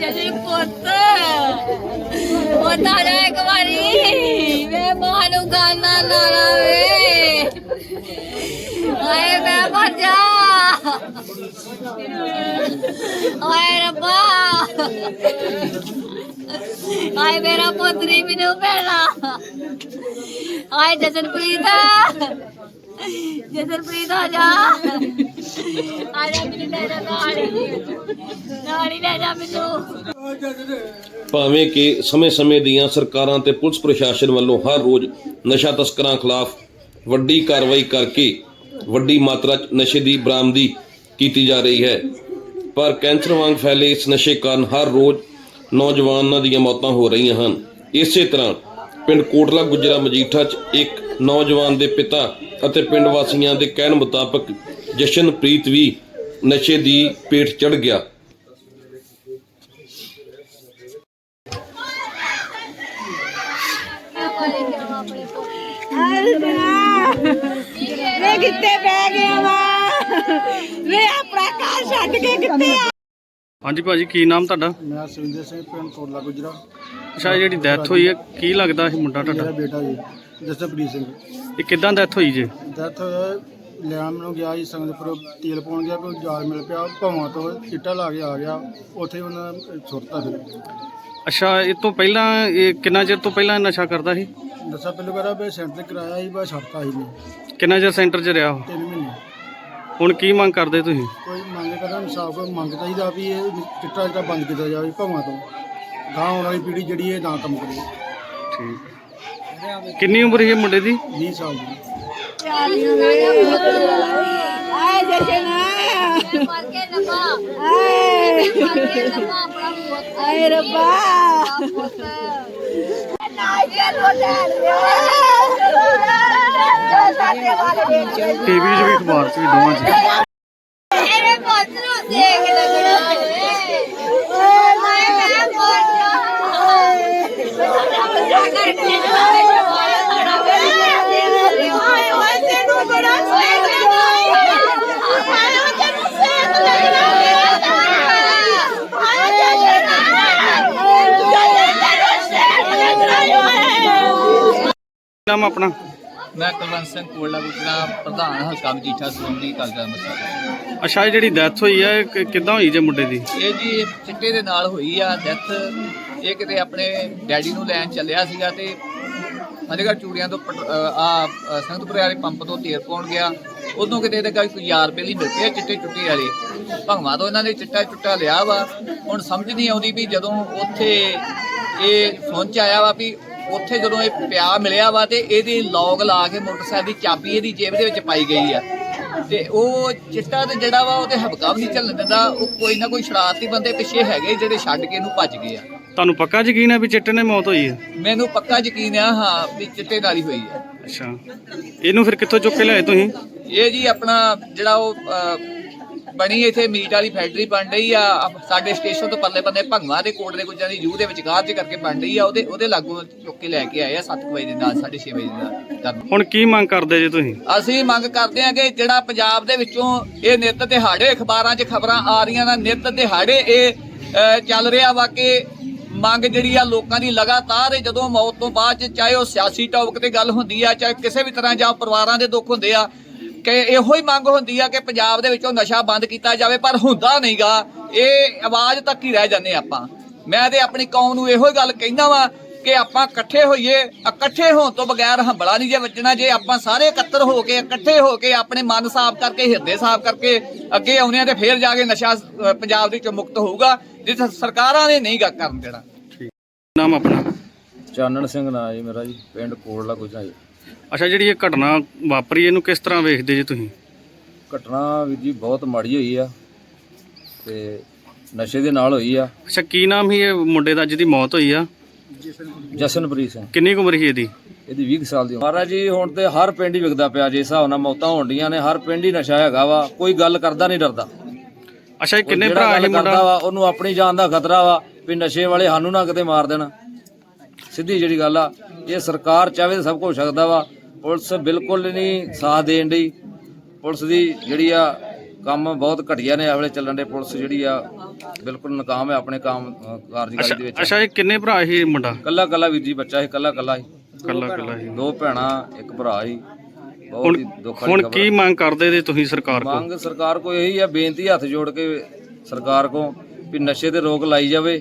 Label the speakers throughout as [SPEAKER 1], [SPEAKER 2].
[SPEAKER 1] ਜਸ਼ਨ ਪੁੱਤ। ਪਤਾ ਜਾ ਇੱਕ ਵਾਰੀ। ਵੇ ਮਾਂ ਨੂੰ ਗਾਣਾ ਨਾ ਲਾਵੇ ਆਏ ਮੈਂ ਮਰ ਜਾ। ਹਾਏ ਰੱਬਾ। ਆਏ ਮੇਰਾ ਪੁੱਤਰੀ ਮੈਨੂੰ ਭੈਣਾ ਆਏ ਜਸ਼ਨਪ੍ਰੀਤ। ਜਸ਼ਨਪ੍ਰੀਤ ਆ ਜਾ। ਆ ਜਾ ਮੈਨੂੰ ਲੈ ਜਾ ਨਾਲ ਹੀ ਨਾਲ ਹੀ ਲੈ ਜਾ ਮੈਨੂੰ
[SPEAKER 2] ਭਾਵੇਂ ਕਿ ਸਮੇਂ-ਸਮੇਂ ਦੀਆਂ ਸਰਕਾਰਾਂ ਤੇ ਪੁਲਿਸ ਪ੍ਰਸ਼ਾਸਨ ਵੱਲੋਂ ਹਰ ਰੋਜ਼ ਨਸ਼ਾ ਤਸਕਰਾਂ ਖਿਲਾਫ ਵੱਡੀ ਕਾਰਵਾਈ ਕਰਕੇ ਵੱਡੀ ਮਾਤਰਾ 'ਚ ਨਸ਼ੇ ਦੀ ਬਰਾਮਦੀ ਕੀਤੀ ਜਾ ਰਹੀ ਹੈ। ਪਰ ਕੈਂਸਰ ਵਾਂਗ ਫੈਲੇ ਇਸ ਨਸ਼ੇ ਕਾਰਨ ਹਰ ਰੋਜ਼ ਨੌਜਵਾਨਾਂ ਦੀਆਂ ਮੌਤਾਂ ਹੋ ਰਹੀਆਂ ਹਨ। ਇਸੇ ਤਰ੍ਹਾਂ ਪਿੰਡ ਕੋਟਲਾ ਗੁਜਰਾ ਮਜੀਠਾ 'ਚ ਇੱਕ ਨੌਜਵਾਨ ਦੇ ਪਿਤਾ ਅਤੇ ਪਿੰਡ ਵਾਸੀਆਂ ਦੇ ਕਹਿਣ ਮੁਤਾਬਕ ਜਸ਼ਨਪ੍ਰੀਤ ਵੀ ਨਸ਼ੇ ਦੀ ਪੇਟ ਚੜ ਗਿਆ।
[SPEAKER 3] ਵੇ ਕਿੱਥੇ ਬਹਿ ਗਿਆ ਵਾ? ਵੇ ਆਪਣਾ ਘਰ ਛੱਡ ਕੇ ਕਿੱਥੇ ਆ?
[SPEAKER 4] ਹਾਂਜੀ ਭਾਜੀ ਕੀ ਨਾਮ ਤੁਹਾਡਾ?
[SPEAKER 5] ਮੈਂ ਸੁਰਿੰਦਰ ਸਿੰਘ ਪਿੰਡ ਕੋਟਲਾ ਗੁਜਰਾ।
[SPEAKER 4] ਅੱਛਾ ਇਹ ਜਿਹੜੀ ਡੈਥ ਹੋਈ ਹੈ ਕੀ ਲੱਗਦਾ ਸੀ ਮੁੰਡਾ
[SPEAKER 5] ਮੇਰਾ
[SPEAKER 4] ਤੁਹਾਡਾ
[SPEAKER 5] ਬੇਟਾ ਜੀ ਜਸਪ੍ਰੀਤ ਸਿੰਘ।
[SPEAKER 4] ਇਹ ਕਿਦਾਂ ਡੈਥ ਹੋਈ ਜੇ?
[SPEAKER 5] ਡੈਥ ਲੈਣ ਨੂੰ ਗਿਆ ਜੀ ਸੰਗਤਪੁਰ ਤੇਲ ਪਾਉਣ ਗਿਆ ਕੋਈ ਜਾਲ ਮਿਲ ਪਿਆ ਭਵਾਂ ਤੋਂ ਚਿੱਟਾ ਲਾ ਕੇ ਆ ਗਿਆ ਉੱਥੇ ਉਹਨਾਂ ਨੇ ਸੁੱਟਤਾ ਫਿਰ।
[SPEAKER 4] ਅੱਛਾ ਇਹ ਤੋਂ ਪਹਿਲਾਂ ਇਹ ਕਿੰਨਾ ਚਿਰ ਤੋਂ ਪਹਿਲਾਂ ਨਸ਼ਾ ਕਰਦਾ ਸੀ?
[SPEAKER 5] ਦੱਸਾਂ ਪਹਿਲਾਂ ਕਰਾ ਵੀ ਸੈਂਟਰ ਕਰਾਇਆ ਸੀ ਬਸ ਛੱਡਤਾ ਸੀ ਮੈਂ
[SPEAKER 4] ਕਿੰਨਾ ਚਿਰ ਸੈਂਟਰ 'ਚ ਰਿਹਾ ਉਹ?
[SPEAKER 5] ਤਿੰਨ ਮਹੀਨੇ।
[SPEAKER 4] ਹੁਣ ਕੀ ਮੰਗ ਕਰਦੇ ਤੁਸੀਂ?
[SPEAKER 5] ਕੋਈ ਮੰਗ ਕਰਨ ਇਨਸਾਫ ਕੋਈ ਮੰਗ ਚਾਹੀਦਾ ਵੀ ਇਹ ਚਿੱਟਾ ਜਿਹੜਾ ਬੰਦ ਕੀਤਾ ਜਾਵੇ ਭਵਾਂ ਤੋਂ। ਗਾਂ ਆਉਣ ਵਾਲੀ ਪੀੜ੍ਹੀ ਜਿਹੜੀ ਇਹ ਨਾ ਕੰਮ ਕਰੇ।
[SPEAKER 4] ਠੀਕ। ਕਿੰਨੀ ਉਮਰ ਸੀ ਇਹ ਮੁੰਡੇ ਦੀ?
[SPEAKER 5] 20 ਸਾਲ ਦੀ।
[SPEAKER 3] ਆਏ ਜਸ਼ਨ
[SPEAKER 1] ਮਰ ਕੇ ਨਪਾ
[SPEAKER 3] ਆਏ
[SPEAKER 1] ਮਰ ਕੇ ਨਪਾ ਆਪਣਾ ਪੁੱਤ
[SPEAKER 3] ਆਏ ਰੱਬਾ
[SPEAKER 1] ਪੁੱਤ
[SPEAKER 3] ਨਾ ਇਹ ਲੋਟਾ ਸਾਡੇ ਵਾਲੇ
[SPEAKER 4] ਟੀਵੀ 'ਚ ਵੀ ਅਖਬਾਰ 'ਚ ਵੀ ਦੋਵਾਂ 'ਚ।
[SPEAKER 1] ਮੇਰੇ ਪੁੱਤ ਨੂੰ ਦੇਖ ਲੱਗਣਾ ਓਏ ਮੈਂ ਮੈਂ ਮਰ ਜਾ ਕਰਕੇ ਜਾਵੇ ਜਵਾਇਆ ਸਾਡਾ
[SPEAKER 3] ਹਾਏ ਓਏ ਤੈਨੂੰ ਬੜਾ ਸੇਕ ਲੱਗਦਾ ਹਾਏ ਓਏ ਤੈਨੂੰ ਸੇਕ ਲੱਗਦਾ ਹਾਏ ਜਸ਼ਨ ਜਸ਼ਨ ਤੈਨੂੰ ਸੇਕ ਲੱਗਦਾ ਓਏ
[SPEAKER 4] ਨਾਮ ਆਪਣਾ?
[SPEAKER 6] ਮੈਂ ਕੁਲਵੰਤ ਸਿੰਘ ਕੋਲਾ ਗੁਜਰਾ ਪ੍ਰਧਾਨ ਹਲਕਾ ਮਜੀਠਾ ਸ਼੍ਰੋਮਣੀ ਅਕਾਲੀ ਦਲ ਅੰਮ੍ਰਿਤਸਰ
[SPEAKER 4] ਅੱਛਾ ਇਹ ਜਿਹੜੀ ਡੈਥ ਹੋਈ ਹੈ ਕਿ- ਕਿੱਦਾਂ ਹੋਈ ਜੇ ਮੁੰਡੇ ਦੀ?
[SPEAKER 6] ਇਹ ਜੀ ਚਿੱਟੇ ਦੇ ਨਾਲ ਹੋਈ ਆ ਡੈਥ ਇਹ ਕਿਤੇ ਆਪਣੇ ਡੈਡੀ ਨੂੰ ਲੈਣ ਚੱਲਿਆ ਸੀਗਾ ਤੇ ਫਤਿਹਗੜ੍ਹ ਚੂੜੀਆਂ ਤੋਂ ਪਟ- ਆ ਅਹ ਸੰਗਤਪੁਰ ਵਾਲੇ ਪੰਪ ਤੋਂ ਤੇਲ ਪਾਉਣ ਗਿਆ। ਉਦੋਂ ਕਿਤੇ ਇਹਦੇ ਕੋਈ ਯਾਰ ਬੇਲੀ ਮਿਲ ਪਿਆ ਚਿੱਟੇ ਚੁੱਟੇ ਵਾਲੇ। ਭੰਗਵਾ ਤੋਂ ਇਹਨਾਂ ਨੇ ਚਿੱਟਾ ਚੁੱਟਾ ਲਿਆ ਵਾ। ਹੁਣ ਸਮਝ ਨਹੀਂ ਆਉਂਦੀ ਵੀ ਜਦੋਂ ਉੱਥੇ ਇਹ ਸੁਣ ਚ ਆਇਆ ਵਾ ਵੀ ਉੱਥੇ ਜਦੋਂ ਇਹ ਪਿਆ ਮਿਲਿਆ ਵਾ ਤੇ ਇਹਦੀ ਲੌਗ ਲਾ ਕੇ ਮੋਟਰਸਾਈਕਲ ਦੀ ਚਾਬੀ ਇਹਦੀ ਜੇਬ ਦੇ ਵਿੱਚ ਪਾਈ ਗਈ ਆ। ਤੇ ਉਹ ਚਿੱਟਾ ਤੇ ਜਿਹੜਾ ਵਾ ਉਹਦੇ ਹਬਕਾ ਵੀ ਨਹੀਂ ਚੱਲਣ ਦਿੰਦਾ। ਉਹ ਕੋਈ ਨਾ ਕੋਈ ਸ਼ਰਾਰਤੀ ਬੰਦੇ ਪਿੱਛੇ ਹੈਗੇ ਜਿਹੜੇ ਛੱਡ ਕੇ ਇਹਨੂੰ ਭੱਜ ਗਏ ਆ।
[SPEAKER 4] ਤੁਹਾਨੂੰ ਪੱਕਾ ਯਕੀਨ ਹੈ ਵੀ ਚਿੱਟੇ ਨੇ ਮੌਤ ਹੋਈ ਹੈ
[SPEAKER 6] ਮੈਨੂੰ ਪੱਕਾ ਯਕੀਨ ਆ ਹਾਂ ਵੀ ਚਿੱਟੇ ਨਾਲ ਹੀ ਹੋਈ ਆ।
[SPEAKER 4] ਅੱਛਾ। ਇਹਨੂੰ ਫਿਰ ਕਿੱਥੋਂ ਚੁੱਕ ਕੇ ਲਿਆਏ ਤੁਸੀਂ?
[SPEAKER 6] ਇਹ ਜੀ ਆਪਣਾ ਜਿਹੜਾ ਉਹ ਅਹ, ਬਣੀ ਇੱਥੇ ਮੀਟ ਵਾਲੀ ਫੈਕਟਰੀ ਬਣ ਰਹੀ ਆ। ਸਾਡੇ ਸਟੇਸ਼ਨ ਤੋਂ ਪਰਲੇ ਬੰਨੇ ਭੰਗਵਾ ਦੇ ਕੋਟ ਦੇ ਗੁੱਜਾਂ ਦੀ ਜੂਹ ਦੇ ਵਿਚਕਾਰ ਚ ਕਰਕੇ ਬਣ ਰਹੀ ਆ ਉਹਦੇ ਉਹਦੇ ਲਾਗੂ ਚੁੱਕ ਕੇ ਲੈ ਕੇ ਆਏ ਆ 7 ਵਜੇ ਦੇ ਨਾਲ 6:30 ਵਜੇ ਦੇ
[SPEAKER 4] ਹੁਣ ਕੀ ਮੰਗ ਕਰਦੇ ਜੇ ਤੁਸੀਂ?
[SPEAKER 6] ਅਸੀਂ ਮੰਗ ਕਰਦੇ ਹਾਂ ਕਿ ਜਿਹੜਾ ਪੰਜਾਬ ਦੇ ਵਿੱਚੋਂ ਇਹ ਨਿੱਤ ਦਿਹਾੜੇ ਅਖਬਾਰਾਂ 'ਚ ਖਬਰਾਂ ਆ ਰਹੀਆਂ ਨੇ ਨਿੱਤ ਦਿਹਾੜੇ ਇਹ ਚੱਲ ਰਿਹਾ ਵਾ ਕਿ ਮੰਗ ਜਿਹੜੀ ਆ ਲੋਕਾਂ ਦੀ ਲਗਾਤਾਰ ਜਦੋਂ ਮੌਤ ਤੋਂ ਬਾਅਦ ਚਾਹੇ ਉਹ ਸਿਆਸੀ ਟੌਪਿਕ ਤੇ ਗੱਲ ਹੁੰਦੀ ਆ ਚਾਹੇ ਕਿਸੇ ਵੀ ਤਰ੍ਹਾਂ ਜਾਂ ਪਰਿਵਾਰਾਂ ਦੇ ਦੁੱਖ ਹੁੰਦੇ ਆ ਕਿ ਇਹੋ ਹੀ ਮੰਗ ਹੁੰਦੀ ਆ ਕਿ ਪੰਜਾਬ ਦੇ ਵਿੱਚੋਂ ਨਸ਼ਾ ਬੰਦ ਕੀਤਾ ਜਾਵੇ ਪਰ ਹੁੰਦਾ ਨਹੀਂਗਾ। ਇਹ ਆਵਾਜ਼ ਤੱਕ ਹੀ ਰਹਿ ਜਾਂਦੇ ਆਪਾਂ। ਮੈਂ ਤੇ ਆਪਣੀ ਕੌਮ ਨੂੰ ਇਹੋ ਹੀ ਗੱਲ ਕਹਿੰਦਾ ਵਾਂ ਕਿ ਆਪਾਂ ਇਕੱਠੇ ਹੋਈਏ ਇਕੱਠੇ ਹੋਣ ਤੋਂ ਬਗੈਰ ਹੰਬਲਾ ਨਹੀਂ ਜੇ ਵੱਜਣਾ। ਜੇ ਆਪਾਂ ਸਾਰੇ ਇਕੱਤਰ ਹੋ ਕੇ ਇਕੱਠੇ ਹੋ ਕੇ ਆਪਣੇ ਮਨ ਸਾਫ਼ ਕਰਕੇ ਹਿਰਦੇ ਸਾਫ਼ ਕਰਕੇ ਅੱਗੇ ਆਉਣੇ ਆ ਤੇ ਫੇਰ ਜਾ ਕੇ ਨਸ਼ਾ ਪੰਜਾਬ ਦੇ ਵਿੱਚੋਂ ਮੁਕਤ ਹੋਊਗਾ ਜਿੱਥੇ ਸਰਕਾਰਾਂ ਨੇ ਨਹੀਂ ਗਾ ਕਰਨ ਦੇਣਾ।
[SPEAKER 4] ਨਾਮ ਆਪਣਾ?
[SPEAKER 7] ਚਾਨਣ ਸਿੰਘ ਨਾਂ ਜੀ ਮੇਰਾ ਜੀ ਪਿੰਡ ਕੋਟਲਾ ਗੁਜਰਾ ਜੀ।
[SPEAKER 4] ਅੱਛਾ ਜਿਹੜੀ ਇਹ ਘਟਨਾ ਵਾਪਰੀ ਇਹਨੂੰ ਕਿਸ ਤਰ੍ਹਾਂ ਵੇਖਦੇ ਜੇ ਤੁਸੀਂ?
[SPEAKER 7] ਘਟਨਾ ਵੀ ਜੀ ਬਹੁਤ ਮਾੜੀ ਹੋਈ ਆ ਤੇ ਨਸ਼ੇ ਦੇ ਨਾਲ ਹੋਈ ਆ।
[SPEAKER 4] ਅੱਛਾ ਕੀ ਨਾਮ ਸੀ ਇਹ ਮੁੰਡੇ ਦਾ ਜਿਹਦੀ ਮੌਤ ਹੋਈ ਆ?
[SPEAKER 7] ਜਸ਼ਨਪ੍ਰੀਤ ਸਿੰਘ।
[SPEAKER 4] ਕਿੰਨੀ ਕੁ ਉਮਰ ਸੀ ਇਹਦੀ?
[SPEAKER 7] ਇਹਦੀ 20 ਕੁ ਸਾਲ ਦੀ ਉਮਰ। ਮਹਾਰਾਜ ਜੀ ਹੁਣ ਤੇ ਹਰ ਪਿੰਡ ਹੀ ਵਿਕਦਾ ਪਿਆ ਜੇ ਹਿਸਾਬ ਨਾਲ ਮੌਤਾਂ ਹੋਣ ਡੀਆਂ ਨੇ ਹਰ ਪਿੰਡ ਹੀ ਨਸ਼ਾ ਹੈਗਾ ਵਾ ਕੋਈ ਗੱਲ ਕਰਦਾ ਨਹੀਂ ਡਰਦਾ।
[SPEAKER 4] ਅੱਛਾ ਇਹ ਕਿੰਨੇ ਭਰਾ
[SPEAKER 7] ਕਰਦਾ
[SPEAKER 4] ਮੁੰਡਾ?
[SPEAKER 7] ਵਾ ਉਹਨੂੰ ਆਪਣੀ ਜਾਨ ਦਾ ਖਤਰਾ ਵਾ ਵੀ ਨਸ਼ੇ ਵਾਲੇ ਸਾਨੂੰ ਨਾ ਕਿਤੇ ਮਾਰ ਦੇਣ। ਸਿੱਧੀ ਜਿਹੜੀ ਗੱਲ ਆ ਇਹ ਸਰਕਾਰ ਚਾਹੇ ਤਾਂ ਸਭ ਕੁਝ ਹੋ ਸਕਦਾ ਵਾ ਪੁਲਿਸ ਬਿਲਕੁਲ ਨਹੀਂ ਸਾਥ ਦੇਣ ਦੀ ਪੁਲਿਸ ਦੀ ਜਿਹੜੀ ਆ ਕੰਮ ਬਹੁਤ ਘਟੀਆ ਨੇ ਇਹ ਵੇਲੇ ਚੱਲਣ ਦੇ ਪੁਲਿਸ ਜਿਹੜੀ ਆ ਬਿਲਕੁਲ ਨਾਕਾਮ ਹੈ ਆਪਣੇ ਕੰਮ ਕਾਰਜਕਾਰੀ ਦੇ ਵਿੱਚ।
[SPEAKER 4] ਅੱਛਾ ਇਹ ਕਿੰਨੇ ਭਰਾ ਸੀ ਮੁੰਡਾ?
[SPEAKER 7] ਕੱਲਾ ਕੱਲਾ ਵੀਰ ਜੀ ਬੱਚਾ ਸੀ ਕੱਲਾ ਕੱਲਾ ਸੀ।
[SPEAKER 4] ਕੱਲਾ ਕੱਲਾ ਸੀ।
[SPEAKER 7] ਦੋ ਭੈਣਾਂ ਇੱਕ ਭਰਾ ਸੀ। ਬਹੁਤ
[SPEAKER 4] ਹੁਣ
[SPEAKER 7] ਹੀ ਦੁੱਖ ਵਾਲੀ
[SPEAKER 4] ਹੁਣ
[SPEAKER 7] ਖਬਰ
[SPEAKER 4] ਕੀ ਮੰਗ ਕਰਦੇ ਜੇ ਤੁਸੀਂ ਸਰਕਾਰ ਕੋਲ?
[SPEAKER 7] ਮੰਗ ਸਰਕਾਰ ਕੋ ਇਹੀ ਆ ਬੇਨਤੀ ਹੱਥ ਜੋੜ ਕੇ ਸਰਕਾਰ ਕੋ ਵੀ ਨਸ਼ੇ ਤੇ ਰੋਕ ਲਾਈ ਜਾਵੇ।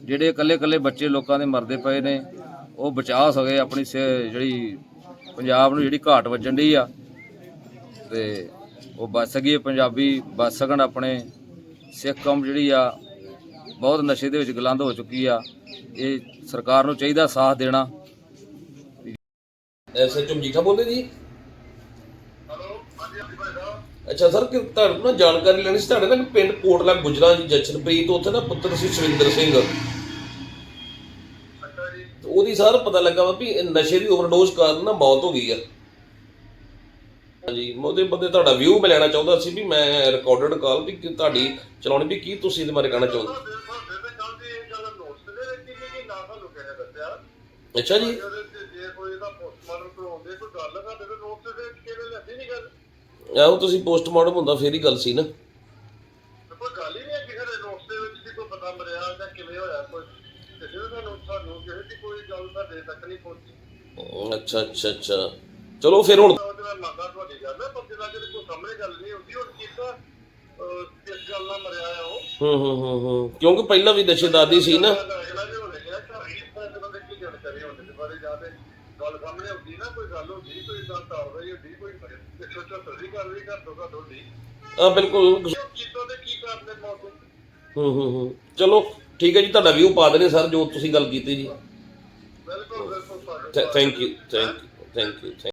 [SPEAKER 7] ਜਿਹੜੇ ਇਕੱਲੇ ਇਕੱਲੇ ਬੱਚੇ ਲੋਕਾਂ ਦੇ ਮਰਦੇ ਪਏ ਨੇ ਉਹ ਬਚਾ ਸਕੇ ਆਪਣੀ ਜਿਹੜੀ ਪੰਜਾਬ ਨੂੰ ਜਿਹੜੀ ਘਾਟ ਵੱਜਣ ਦੀ ਆ। ਤੇ ਉਹ ਬਚ ਸਕੀਏ ਪੰਜਾਬੀ ਬਚ ਸਕਣ ਆਪਣੇ। ਸਿੱਖ ਕੌਮ ਜਿਹੜੀ ਆ ਬਹੁਤ ਨਸ਼ੇ ਦੇ ਵਿੱਚ ਗਲੰਦ ਹੋ ਚੁੱਕੀ ਆ। ਇਹ ਸਰਕਾਰ ਨੂੰ ਚਾਹੀਦਾ ਸਾਥ ਦੇਣਾ।
[SPEAKER 2] ਐਸਐਚਓ ਮਜੀਠਾ ਬੋਲਦੇ ਜੀ? ਅੱਛਾ ਸਰ ਕਿ ਕੋਲ ਨਾ ਜਾਣਕਾਰੀ ਲੈਣੀ ਸੀ ਤੁਹਾਡੇ ਨਾਲ ਪਿੰਡ ਕੋਟਲਾ ਗੁਜਰਾ ਜੀ ਜਚਨਪ੍ਰੀਤ ਉੱਥੇ ਨਾ ਪੁੱਤਰ ਸੀ ਸੁਰਿੰਦਰ ਸਿੰਘ। ਤੇ ਉਹਦੀ ਸਰ ਪਤਾ ਲੱਗਾ ਵਾ ਵੀ ਇਹ ਨਸ਼ੇ ਦੀ ਓਵਰਡੋਜ਼ ਕਾਰਨ ਨਾ ਮੌਤ ਹੋ ਗਈ ਆ। ਹਾਂਜੀ ਮੈਂ ਉਹਦੇ ਬੰਦੇ ਤੁਹਾਡਾ ਵਿਊ ਮੈਂ ਲੈਣਾ ਚਾਹੁੰਦਾ ਸੀ ਵੀ ਮੈਂ ਰਿਕਾਰਡਡ ਕਾਲ ਵੀ ਕਿ ਤੁਹਾਡੀ ਚਲਾਉਣੀ ਵੀ ਕੀ ਤੁਸੀਂ ਇਹਦੇ ਬਾਰੇ ਕਹਿਣਾ ਚਾਹੁੰਦੇ ਅੱਛਾ ਜੀ। ਆਹੋ ਤੁਸੀਂ ਪੋਸਟਮਾਰਟਮ ਹੁੰਦਾ ਫੇਰ ਹੀ ਗੱਲ ਸੀ ਨਾ। ਅੱਛਾ ਅੱਛਾ ਅੱਛਾ। ਚਲੋ ਫਿਰ ਹੁਣ ਹੂੰ ਹੂੰ ਹੂੰ ਹੂੰ ਕਿਉਂਕਿ ਪਹਿਲਾਂ ਵੀ ਨਸ਼ੇਦਾਦੀ ਸੀ ਨਾ। ਆ ਬਿਲਕੁਲ। ਹੂੰ ਹੂੰ ਹੂੰ। ਚਲੋ ਠੀਕ ਹੈ ਜੀ ਤੁਹਾਡਾ ਵਿਊ ਪਾ ਦੇਣੇ ਸਰ ਜੋ ਤੁਸੀਂ ਗੱਲ ਕੀਤੀ ਜੀ। Thank you thank you thank you